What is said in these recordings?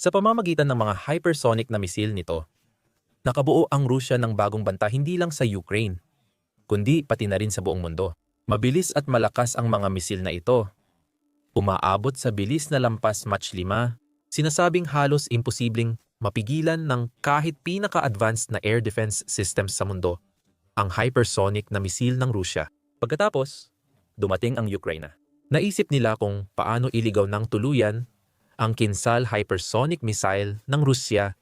Sa pamamagitan ng mga hypersonic na misil nito, nakabuo ang Rusya ng bagong banta hindi lang sa Ukraine, kundi pati na rin sa buong mundo. Mabilis at malakas ang mga misil na ito. Umaabot sa bilis na lampas Mach 5, sinasabing halos imposibleng mapigilan ng kahit pinaka-advanced na air defense systems sa mundo ang hypersonic na misil ng Rusya. Pagkatapos, dumating ang Ukraine. Naisip nila kung paano iligaw ng tuluyan ang Kinsal hypersonic missile ng Rusya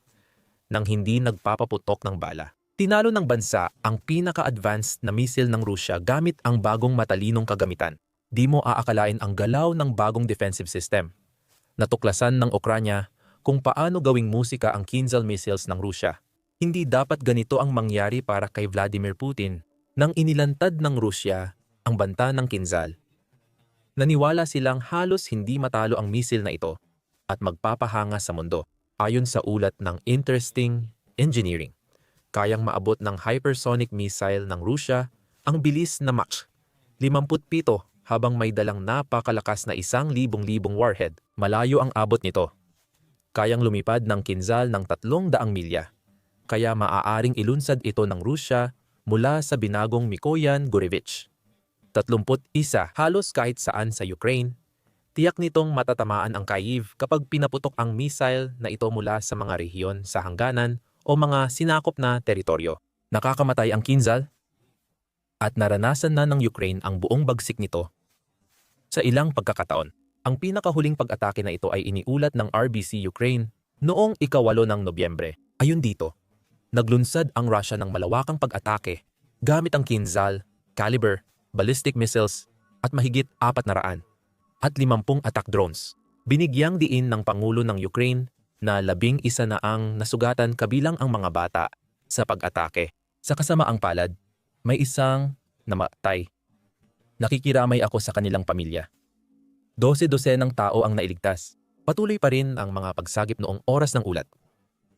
nang hindi nagpapaputok ng bala. Tinalo ng bansa ang pinaka-advanced na missile ng Rusya gamit ang bagong matalinong kagamitan. Di mo aakalain ang galaw ng bagong defensive system. Natuklasan ng Ukranya kung paano gawing musika ang Kinzhal missiles ng Rusya. Hindi dapat ganito ang mangyari para kay Vladimir Putin nang inilantad ng Rusya ang banta ng Kinzhal. Naniwala silang halos hindi matalo ang misil na ito at magpapahanga sa mundo ayon sa ulat ng Interesting Engineering kayang maabot ng hypersonic missile ng Rusya ang bilis na Mach 57 habang may dalang napakalakas na isang libong-libong warhead. Malayo ang abot nito. Kayang lumipad ng kinzal ng tatlong daang milya. Kaya maaaring ilunsad ito ng Rusya mula sa binagong Mikoyan Gurevich. 31 halos kahit saan sa Ukraine, tiyak nitong matatamaan ang Kyiv kapag pinaputok ang missile na ito mula sa mga rehiyon sa hangganan o mga sinakop na teritoryo. Nakakamatay ang Kinzhal at naranasan na ng Ukraine ang buong bagsik nito. Sa ilang pagkakataon, ang pinakahuling pag-atake na ito ay iniulat ng RBC Ukraine noong ikawalo ng Nobyembre. Ayun dito, naglunsad ang Russia ng malawakang pag-atake gamit ang Kinzhal, Caliber, ballistic missiles at mahigit 400 at 50 attack drones. Binigyang diin ng Pangulo ng Ukraine na labing isa na ang nasugatan kabilang ang mga bata sa pag-atake. Sa kasamaang palad, may isang namatay. Nakikiramay ako sa kanilang pamilya. Dose-dose ng tao ang nailigtas. Patuloy pa rin ang mga pagsagip noong oras ng ulat,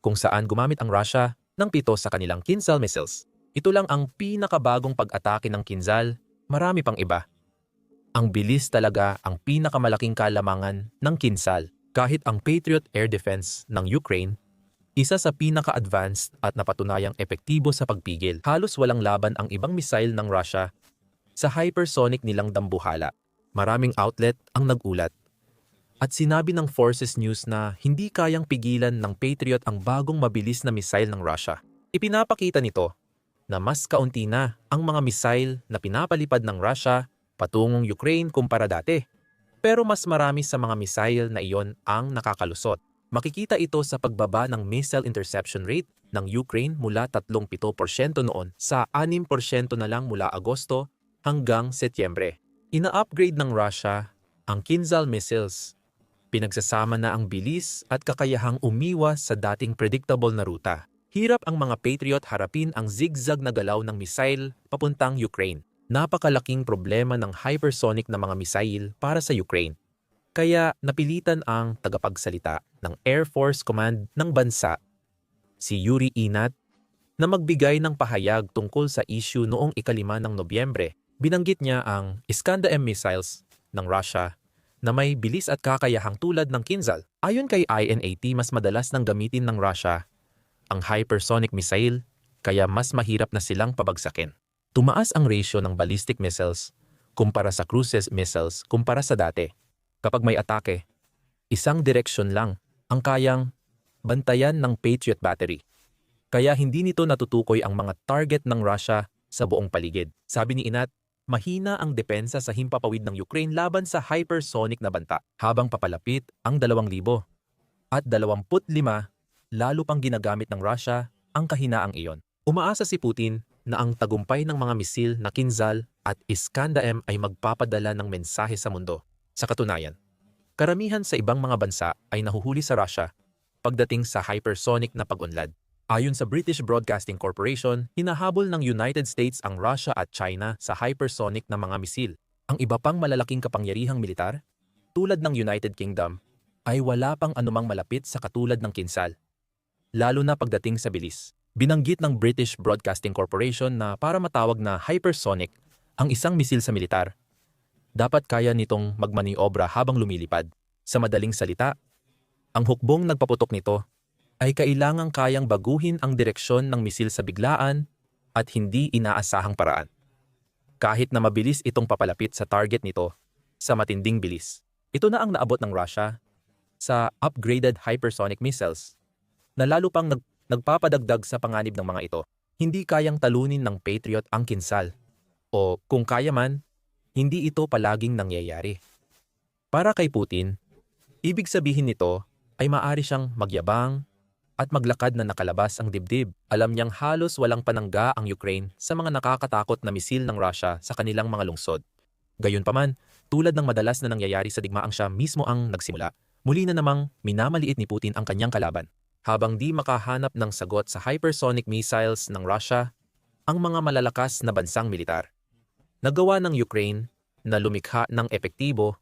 kung saan gumamit ang Russia ng pito sa kanilang Kinzhal missiles. Ito lang ang pinakabagong pag-atake ng Kinzhal, marami pang iba. Ang bilis talaga ang pinakamalaking kalamangan ng Kinzhal kahit ang Patriot Air Defense ng Ukraine, isa sa pinaka-advanced at napatunayang epektibo sa pagpigil. Halos walang laban ang ibang missile ng Russia sa hypersonic nilang dambuhala. Maraming outlet ang nagulat. At sinabi ng Forces News na hindi kayang pigilan ng Patriot ang bagong mabilis na missile ng Russia. Ipinapakita nito na mas kaunti na ang mga missile na pinapalipad ng Russia patungong Ukraine kumpara dati. Pero mas marami sa mga missile na iyon ang nakakalusot. Makikita ito sa pagbaba ng missile interception rate ng Ukraine mula 37% noon sa 6% na lang mula Agosto hanggang Setyembre. Ina-upgrade ng Russia ang Kinzhal missiles. Pinagsasama na ang bilis at kakayahang umiwas sa dating predictable na ruta. Hirap ang mga Patriot harapin ang zigzag na galaw ng missile papuntang Ukraine napakalaking problema ng hypersonic na mga misail para sa Ukraine. Kaya napilitan ang tagapagsalita ng Air Force Command ng bansa, si Yuri Inat, na magbigay ng pahayag tungkol sa issue noong ikalima ng Nobyembre. Binanggit niya ang Iskander-M missiles ng Russia na may bilis at kakayahang tulad ng Kinzhal. Ayon kay INAT, mas madalas nang gamitin ng Russia ang hypersonic missile kaya mas mahirap na silang pabagsakin. Tumaas ang ratio ng ballistic missiles kumpara sa cruise missiles kumpara sa dati. Kapag may atake, isang direksyon lang ang kayang bantayan ng Patriot battery. Kaya hindi nito natutukoy ang mga target ng Russia sa buong paligid. Sabi ni Inat, mahina ang depensa sa himpapawid ng Ukraine laban sa hypersonic na banta habang papalapit ang 2,000 at 25 lalo pang ginagamit ng Russia ang kahinaang iyon. Umaasa si Putin na ang tagumpay ng mga misil na Kinzhal at Iskander-M ay magpapadala ng mensahe sa mundo. Sa katunayan, karamihan sa ibang mga bansa ay nahuhuli sa Russia pagdating sa hypersonic na pag-unlad. Ayon sa British Broadcasting Corporation, hinahabol ng United States ang Russia at China sa hypersonic na mga misil. Ang iba pang malalaking kapangyarihang militar, tulad ng United Kingdom, ay wala pang anumang malapit sa katulad ng Kinsal, lalo na pagdating sa bilis. Binanggit ng British Broadcasting Corporation na para matawag na hypersonic ang isang misil sa militar, dapat kaya nitong magmaniobra habang lumilipad. Sa madaling salita, Ang hukbong nagpaputok nito ay kailangang kayang baguhin ang direksyon ng misil sa biglaan at hindi inaasahang paraan. Kahit na mabilis itong papalapit sa target nito sa matinding bilis. Ito na ang naabot ng Russia sa upgraded hypersonic missiles na lalo pang nag- nagpapadagdag sa panganib ng mga ito. Hindi kayang talunin ng Patriot ang kinsal. O kung kaya man, hindi ito palaging nangyayari. Para kay Putin, ibig sabihin nito ay maari siyang magyabang at maglakad na nakalabas ang dibdib. Alam niyang halos walang panangga ang Ukraine sa mga nakakatakot na misil ng Russia sa kanilang mga lungsod. Gayunpaman, tulad ng madalas na nangyayari sa digmaang siya mismo ang nagsimula, muli na namang minamaliit ni Putin ang kanyang kalaban. Habang di makahanap ng sagot sa hypersonic missiles ng Russia, ang mga malalakas na bansang militar. Nagawa ng Ukraine na lumikha ng epektibo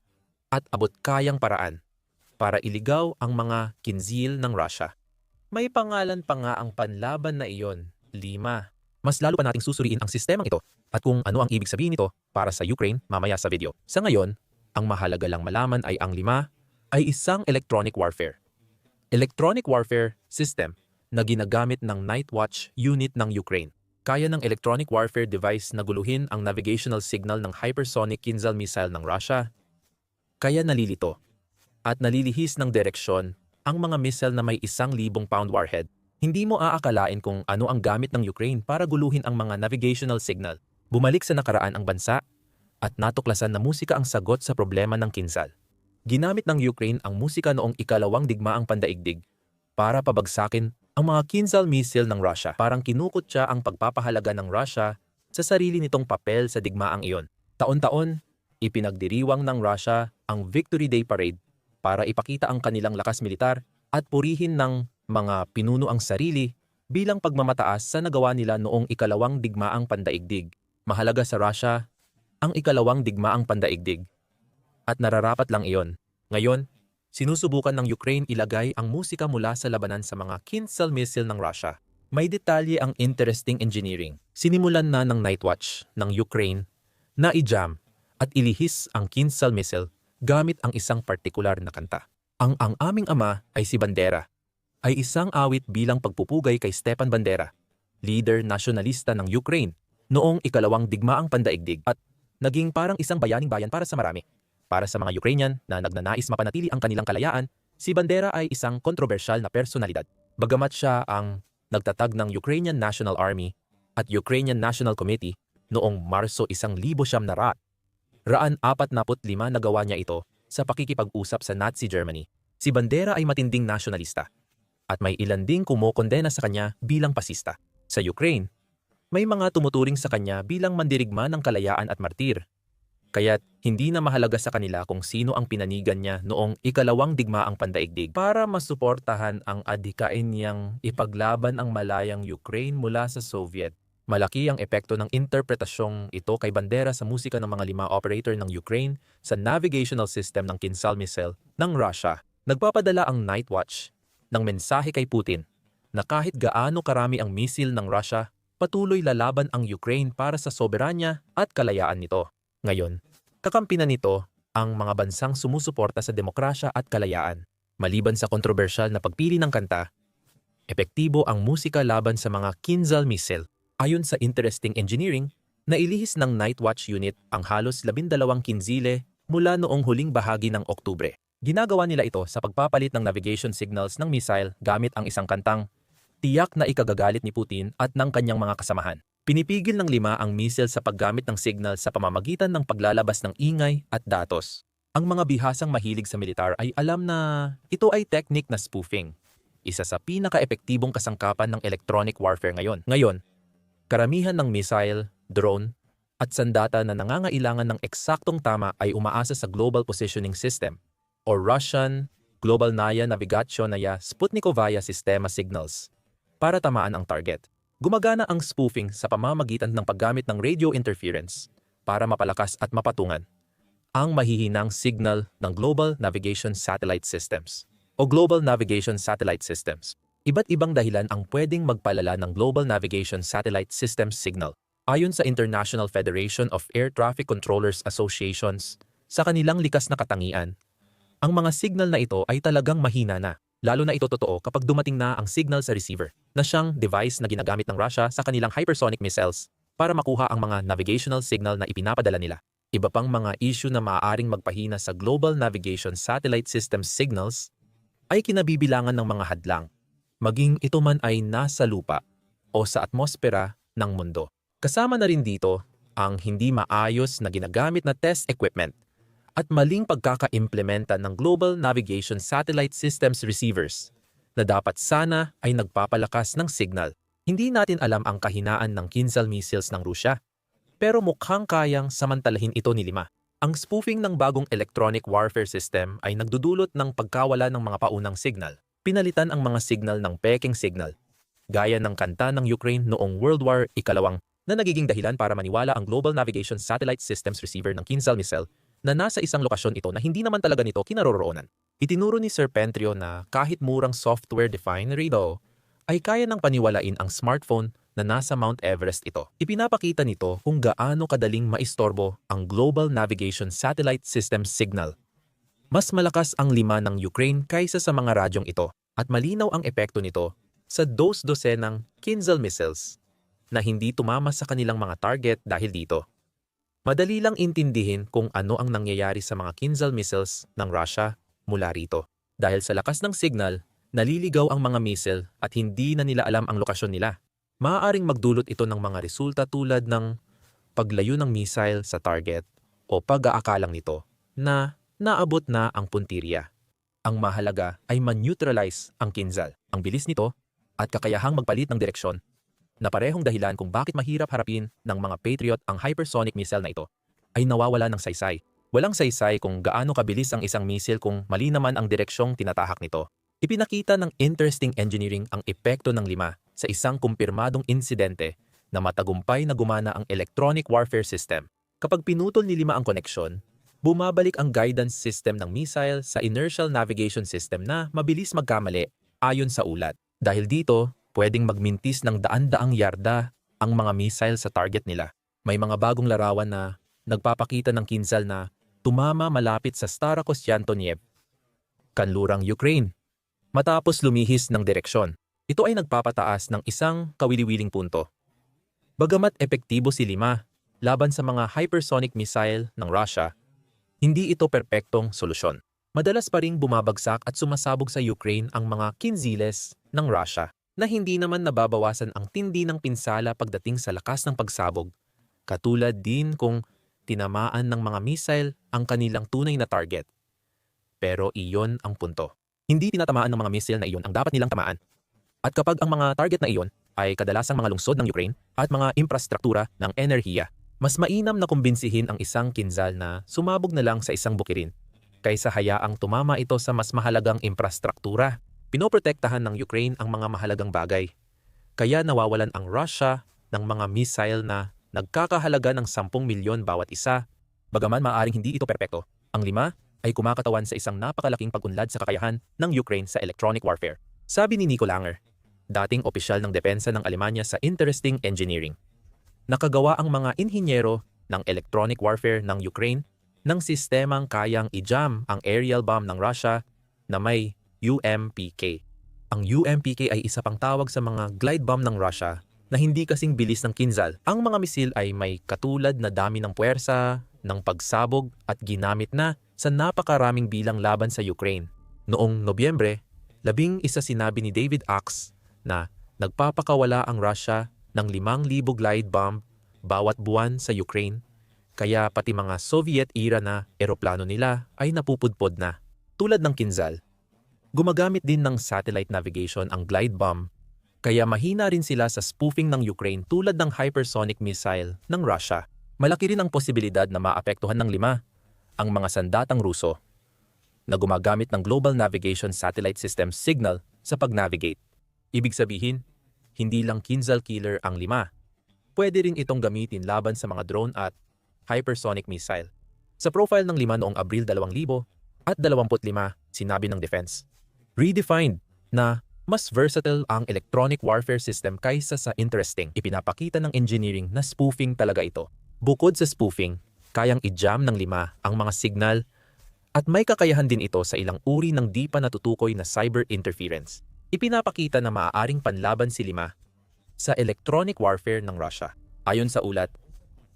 at abot kayang paraan para iligaw ang mga kinzil ng Russia. May pangalan pa nga ang panlaban na iyon, lima. Mas lalo pa nating susuriin ang sistemang ito at kung ano ang ibig sabihin nito para sa Ukraine mamaya sa video. Sa ngayon, ang mahalaga lang malaman ay ang lima ay isang electronic warfare. Electronic warfare system na ginagamit ng Night Watch unit ng Ukraine. Kaya ng electronic warfare device na guluhin ang navigational signal ng hypersonic Kinzhal missile ng Russia. Kaya nalilito at nalilihis ng direksyon ang mga missile na may isang libong pound warhead. Hindi mo aakalain kung ano ang gamit ng Ukraine para guluhin ang mga navigational signal. Bumalik sa nakaraan ang bansa at natuklasan na musika ang sagot sa problema ng Kinzhal. Ginamit ng Ukraine ang musika noong ikalawang digmaang pandaigdig para pabagsakin ang mga Kinzhal missile ng Russia. Parang kinukot siya ang pagpapahalaga ng Russia sa sarili nitong papel sa digmaang iyon. Taon-taon, ipinagdiriwang ng Russia ang Victory Day Parade para ipakita ang kanilang lakas militar at purihin ng mga pinuno ang sarili bilang pagmamataas sa nagawa nila noong ikalawang digmaang pandaigdig. Mahalaga sa Russia ang ikalawang digmaang pandaigdig at nararapat lang iyon. Ngayon, sinusubukan ng Ukraine ilagay ang musika mula sa labanan sa mga Kinzhal missile ng Russia. May detalye ang interesting engineering. Sinimulan na ng Night Watch ng Ukraine na i-jam at ilihis ang Kinzhal missile gamit ang isang partikular na kanta. Ang ang aming ama ay si Bandera, ay isang awit bilang pagpupugay kay Stepan Bandera, leader nasyonalista ng Ukraine, noong ikalawang digmaang pandaigdig at naging parang isang bayaning bayan para sa marami. Para sa mga Ukrainian na nagnanais mapanatili ang kanilang kalayaan, si Bandera ay isang kontrobersyal na personalidad. Bagamat siya ang nagtatag ng Ukrainian National Army at Ukrainian National Committee noong Marso isang libo siyam na raat. Raan apat naput lima nagawa niya ito sa pakikipag-usap sa Nazi Germany. Si Bandera ay matinding nasyonalista at may ilan ding kumokondena sa kanya bilang pasista. Sa Ukraine, may mga tumuturing sa kanya bilang mandirigma ng kalayaan at martir Kaya't hindi na mahalaga sa kanila kung sino ang pinanigan niya noong ikalawang digmaang pandaigdig para masuportahan ang adhikain niyang ipaglaban ang malayang Ukraine mula sa Soviet. Malaki ang epekto ng interpretasyong ito kay Bandera sa musika ng mga lima operator ng Ukraine sa navigational system ng Kinzhal missile ng Russia. Nagpapadala ang Night Watch ng mensahe kay Putin na kahit gaano karami ang misil ng Russia, patuloy lalaban ang Ukraine para sa soberanya at kalayaan nito. Ngayon, kakampi na nito ang mga bansang sumusuporta sa demokrasya at kalayaan. Maliban sa kontrobersyal na pagpili ng kanta, epektibo ang musika laban sa mga Kinzhal missile. Ayon sa Interesting Engineering, nailihis ng Night Watch Unit ang halos 12 kinzile mula noong huling bahagi ng Oktubre. Ginagawa nila ito sa pagpapalit ng navigation signals ng missile gamit ang isang kantang tiyak na ikagagalit ni Putin at ng kanyang mga kasamahan. Pinipigil ng lima ang missile sa paggamit ng signal sa pamamagitan ng paglalabas ng ingay at datos. Ang mga bihasang mahilig sa militar ay alam na ito ay technique na spoofing, isa sa pinaka-epektibong kasangkapan ng electronic warfare ngayon. Ngayon, karamihan ng missile, drone, at sandata na nangangailangan ng eksaktong tama ay umaasa sa Global Positioning System o Russian Global Naya Navigationaya Sputnikovaya Sistema Signals para tamaan ang target. Gumagana ang spoofing sa pamamagitan ng paggamit ng radio interference para mapalakas at mapatungan ang mahihinang signal ng Global Navigation Satellite Systems o Global Navigation Satellite Systems. Iba't ibang dahilan ang pwedeng magpalala ng Global Navigation Satellite Systems signal. Ayon sa International Federation of Air Traffic Controllers Associations, sa kanilang likas na katangian, Ang mga signal na ito ay talagang mahina na. Lalo na ito totoo kapag dumating na ang signal sa receiver na siyang device na ginagamit ng Russia sa kanilang hypersonic missiles para makuha ang mga navigational signal na ipinapadala nila. Iba pang mga issue na maaaring magpahina sa Global Navigation Satellite System signals ay kinabibilangan ng mga hadlang, maging ito man ay nasa lupa o sa atmosfera ng mundo. Kasama na rin dito ang hindi maayos na ginagamit na test equipment at maling pagkaka-implementa ng Global Navigation Satellite Systems receivers na dapat sana ay nagpapalakas ng signal. Hindi natin alam ang kahinaan ng Kinzhal missiles ng Rusya, pero mukhang kayang samantalahin ito ni Lima. Ang spoofing ng bagong electronic warfare system ay nagdudulot ng pagkawala ng mga paunang signal. Pinalitan ang mga signal ng peking signal, gaya ng kanta ng Ukraine noong World War Ikalawang na nagiging dahilan para maniwala ang Global Navigation Satellite Systems receiver ng Kinzhal missile na nasa isang lokasyon ito na hindi naman talaga nito kinaroroonan. Itinuro ni Sir Pentrio na kahit murang software-defined radar, ay kaya nang paniwalain ang smartphone na nasa Mount Everest ito. Ipinapakita nito kung gaano kadaling maistorbo ang Global Navigation Satellite System signal. Mas malakas ang lima ng Ukraine kaysa sa mga radyong ito at malinaw ang epekto nito sa dos-dosenang Kinzhal missiles na hindi tumama sa kanilang mga target dahil dito. Madali lang intindihin kung ano ang nangyayari sa mga Kinzhal missiles ng Russia mula rito. Dahil sa lakas ng signal, naliligaw ang mga missile at hindi na nila alam ang lokasyon nila. Maaaring magdulot ito ng mga resulta tulad ng paglayo ng missile sa target o pag-aakalang nito na naabot na ang puntirya. Ang mahalaga ay man-neutralize ang Kinzhal. Ang bilis nito at kakayahang magpalit ng direksyon na parehong dahilan kung bakit mahirap harapin ng mga Patriot ang hypersonic missile na ito, ay nawawala ng saysay. Walang saysay kung gaano kabilis ang isang missile kung mali naman ang direksyong tinatahak nito. Ipinakita ng interesting engineering ang epekto ng lima sa isang kumpirmadong insidente na matagumpay na gumana ang electronic warfare system. Kapag pinutol ni lima ang koneksyon, bumabalik ang guidance system ng missile sa inertial navigation system na mabilis magkamali ayon sa ulat. Dahil dito, pwedeng magmintis ng daan-daang yarda ang mga missile sa target nila. May mga bagong larawan na nagpapakita ng Kinzhal na tumama malapit sa Starokostyantoniev, kanlurang Ukraine, matapos lumihis ng direksyon. Ito ay nagpapataas ng isang kawili-wiling punto. Bagamat epektibo si Lima laban sa mga hypersonic missile ng Russia, hindi ito perpektong solusyon. Madalas pa ring bumabagsak at sumasabog sa Ukraine ang mga Kinziles ng Russia na hindi naman nababawasan ang tindi ng pinsala pagdating sa lakas ng pagsabog, katulad din kung tinamaan ng mga missile ang kanilang tunay na target. Pero iyon ang punto. Hindi tinatamaan ng mga missile na iyon ang dapat nilang tamaan. At kapag ang mga target na iyon ay kadalasang mga lungsod ng Ukraine at mga infrastruktura ng enerhiya, mas mainam na kumbinsihin ang isang kinzal na sumabog na lang sa isang bukirin kaysa hayaang tumama ito sa mas mahalagang infrastruktura Pinoprotektahan ng Ukraine ang mga mahalagang bagay. Kaya nawawalan ang Russia ng mga missile na nagkakahalaga ng 10 milyon bawat isa. Bagaman maaring hindi ito perpekto, ang lima ay kumakatawan sa isang napakalaking pag-unlad sa kakayahan ng Ukraine sa electronic warfare. Sabi ni Nico Langer, dating opisyal ng depensa ng Alemanya sa Interesting Engineering. Nakagawa ang mga inhinyero ng electronic warfare ng Ukraine ng sistemang kayang i-jam ang aerial bomb ng Russia na may UMPK. Ang UMPK ay isa pang tawag sa mga glide bomb ng Russia na hindi kasing bilis ng Kinzhal. Ang mga misil ay may katulad na dami ng puwersa, ng pagsabog at ginamit na sa napakaraming bilang laban sa Ukraine. Noong Nobyembre, labing isa sinabi ni David Axe na nagpapakawala ang Russia ng 5,000 glide bomb bawat buwan sa Ukraine, kaya pati mga Soviet-era na eroplano nila ay napupudpod na. Tulad ng Kinzhal, Gumagamit din ng satellite navigation ang glide bomb, kaya mahina rin sila sa spoofing ng Ukraine tulad ng hypersonic missile ng Russia. Malaki rin ang posibilidad na maapektuhan ng lima ang mga sandatang Ruso na gumagamit ng Global Navigation Satellite System signal sa pag-navigate. Ibig sabihin, hindi lang Kinzhal killer ang lima. Pwede rin itong gamitin laban sa mga drone at hypersonic missile. Sa profile ng lima noong Abril 2000 at 25, sinabi ng defense, redefined na mas versatile ang electronic warfare system kaysa sa interesting. Ipinapakita ng engineering na spoofing talaga ito. Bukod sa spoofing, kayang i-jam ng lima ang mga signal At may kakayahan din ito sa ilang uri ng di pa natutukoy na cyber interference. Ipinapakita na maaaring panlaban si Lima sa electronic warfare ng Russia. Ayon sa ulat,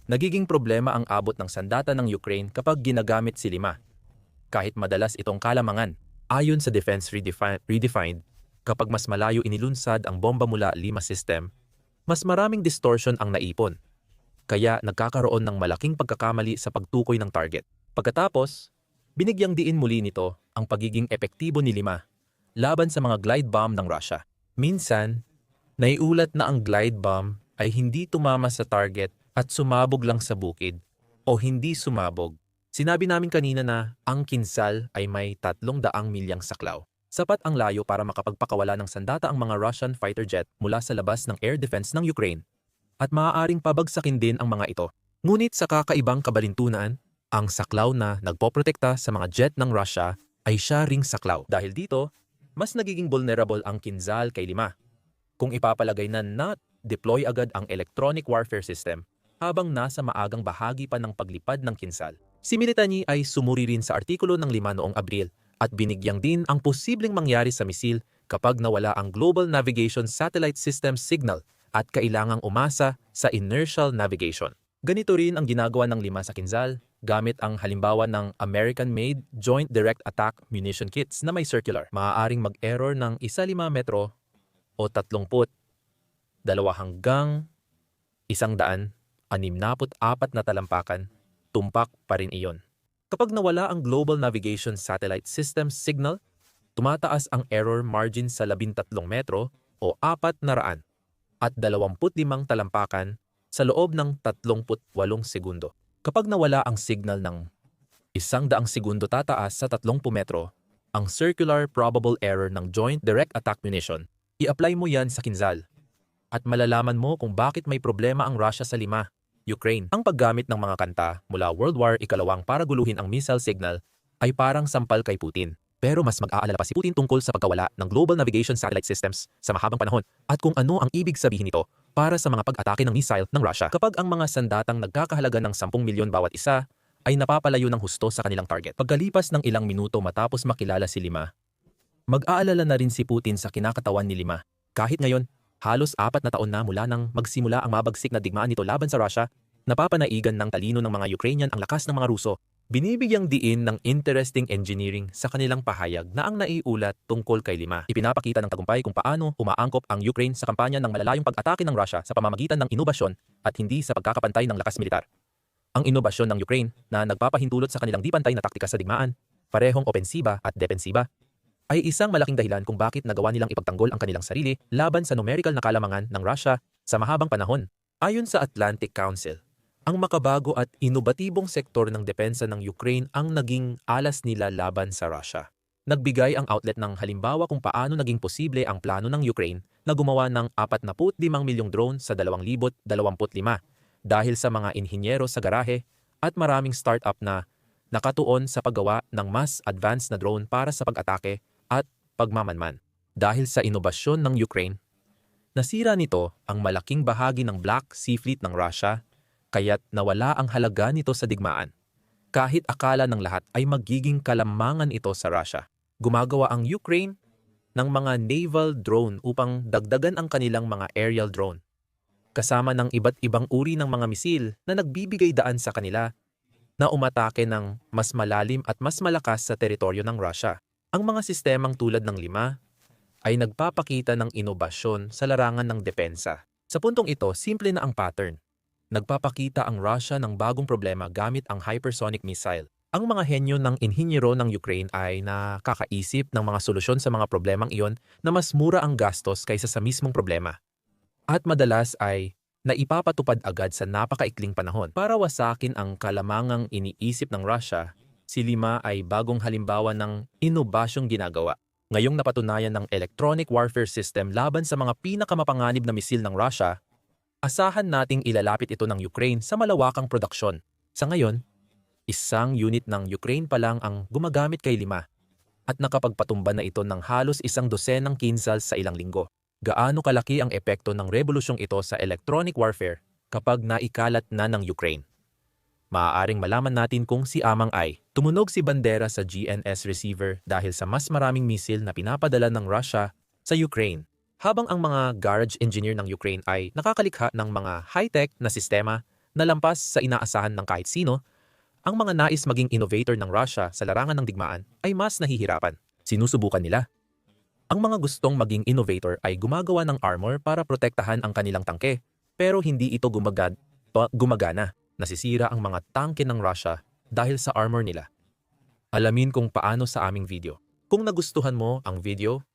nagiging problema ang abot ng sandata ng Ukraine kapag ginagamit si Lima. Kahit madalas itong kalamangan, ayon sa Defense Redefi- Redefined, kapag mas malayo inilunsad ang bomba mula Lima system, mas maraming distortion ang naipon. Kaya nagkakaroon ng malaking pagkakamali sa pagtukoy ng target. Pagkatapos, binigyang diin muli nito ang pagiging epektibo ni Lima laban sa mga glide bomb ng Russia. Minsan, naiulat na ang glide bomb ay hindi tumama sa target at sumabog lang sa bukid o hindi sumabog. Sinabi namin kanina na ang kinsal ay may 300 milyang saklaw. Sapat ang layo para makapagpakawala ng sandata ang mga Russian fighter jet mula sa labas ng air defense ng Ukraine at maaaring pabagsakin din ang mga ito. Ngunit sa kakaibang kabalintunan, ang saklaw na nagpoprotekta sa mga jet ng Russia ay siya ring saklaw. Dahil dito, mas nagiging vulnerable ang kinzal kay Lima. Kung ipapalagay na not deploy agad ang electronic warfare system habang nasa maagang bahagi pa ng paglipad ng kinsal. Si Militani ay sumuri rin sa artikulo ng Lima noong Abril at binigyang din ang posibleng mangyari sa misil kapag nawala ang Global Navigation Satellite System signal at kailangang umasa sa inertial navigation. Ganito rin ang ginagawa ng lima sa Kinzal gamit ang halimbawa ng American-made Joint Direct Attack Munition Kits na may circular. Maaaring mag-error ng 1.5 metro o 30, dalawa hanggang 164 na talampakan, tumpak pa rin iyon. Kapag nawala ang Global Navigation Satellite System signal, tumataas ang error margin sa 13 metro o 4 na raan at 25 talampakan sa loob ng 38 segundo. Kapag nawala ang signal ng isang daang segundo tataas sa 30 metro, ang circular probable error ng Joint Direct Attack Munition, i-apply mo yan sa kinzal. At malalaman mo kung bakit may problema ang Russia sa lima. Ukraine. Ang paggamit ng mga kanta mula World War Ikalawang para guluhin ang missile signal ay parang sampal kay Putin. Pero mas mag-aalala pa si Putin tungkol sa pagkawala ng Global Navigation Satellite Systems sa mahabang panahon at kung ano ang ibig sabihin nito para sa mga pag-atake ng missile ng Russia. Kapag ang mga sandatang nagkakahalaga ng 10 milyon bawat isa ay napapalayo ng husto sa kanilang target. Pagkalipas ng ilang minuto matapos makilala si Lima, mag-aalala na rin si Putin sa kinakatawan ni Lima. Kahit ngayon, halos apat na taon na mula nang magsimula ang mabagsik na digmaan nito laban sa Russia, napapanaigan ng talino ng mga Ukrainian ang lakas ng mga Ruso Binibigyang diin ng interesting engineering sa kanilang pahayag na ang naiulat tungkol kay Lima. Ipinapakita ng tagumpay kung paano umaangkop ang Ukraine sa kampanya ng malalayong pag-atake ng Russia sa pamamagitan ng inobasyon at hindi sa pagkakapantay ng lakas militar. Ang inobasyon ng Ukraine na nagpapahintulot sa kanilang di pantay na taktika sa digmaan, parehong opensiba at depensiba, ay isang malaking dahilan kung bakit nagawa nilang ipagtanggol ang kanilang sarili laban sa numerical na kalamangan ng Russia sa mahabang panahon. Ayon sa Atlantic Council, ang makabago at inobatibong sektor ng depensa ng Ukraine ang naging alas nila laban sa Russia. Nagbigay ang outlet ng halimbawa kung paano naging posible ang plano ng Ukraine na gumawa ng 45 milyong drone sa 2025 dahil sa mga inhinyero sa garahe at maraming startup na nakatuon sa paggawa ng mas advanced na drone para sa pag-atake at pagmamanman. Dahil sa inobasyon ng Ukraine, nasira nito ang malaking bahagi ng Black Sea Fleet ng Russia kaya't nawala ang halaga nito sa digmaan. Kahit akala ng lahat ay magiging kalamangan ito sa Russia. Gumagawa ang Ukraine ng mga naval drone upang dagdagan ang kanilang mga aerial drone. Kasama ng iba't ibang uri ng mga misil na nagbibigay daan sa kanila na umatake ng mas malalim at mas malakas sa teritoryo ng Russia. Ang mga sistemang tulad ng lima ay nagpapakita ng inobasyon sa larangan ng depensa. Sa puntong ito, simple na ang pattern nagpapakita ang Russia ng bagong problema gamit ang hypersonic missile. Ang mga henyo ng inhinyero ng Ukraine ay nakakaisip ng mga solusyon sa mga problemang iyon na mas mura ang gastos kaysa sa mismong problema. At madalas ay naipapatupad agad sa napakaikling panahon. Para wasakin ang kalamangang iniisip ng Russia, si Lima ay bagong halimbawa ng inobasyong ginagawa. Ngayong napatunayan ng electronic warfare system laban sa mga pinakamapanganib na misil ng Russia, asahan nating ilalapit ito ng Ukraine sa malawakang produksyon. Sa ngayon, isang unit ng Ukraine pa lang ang gumagamit kay lima at nakapagpatumba na ito ng halos isang dosenang kinzal sa ilang linggo. Gaano kalaki ang epekto ng revolusyong ito sa electronic warfare kapag naikalat na ng Ukraine? Maaaring malaman natin kung si Amang ay tumunog si bandera sa GNS receiver dahil sa mas maraming misil na pinapadala ng Russia sa Ukraine. Habang ang mga garage engineer ng Ukraine ay nakakalikha ng mga high-tech na sistema na lampas sa inaasahan ng kahit sino, ang mga nais maging innovator ng Russia sa larangan ng digmaan ay mas nahihirapan. Sinusubukan nila. Ang mga gustong maging innovator ay gumagawa ng armor para protektahan ang kanilang tangke, pero hindi ito gumagad gumagana. Nasisira ang mga tangke ng Russia dahil sa armor nila. Alamin kung paano sa aming video. Kung nagustuhan mo ang video,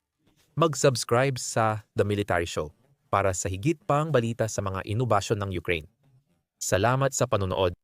mag-subscribe sa The Military Show para sa higit pang balita sa mga inobasyon ng Ukraine. Salamat sa panonood.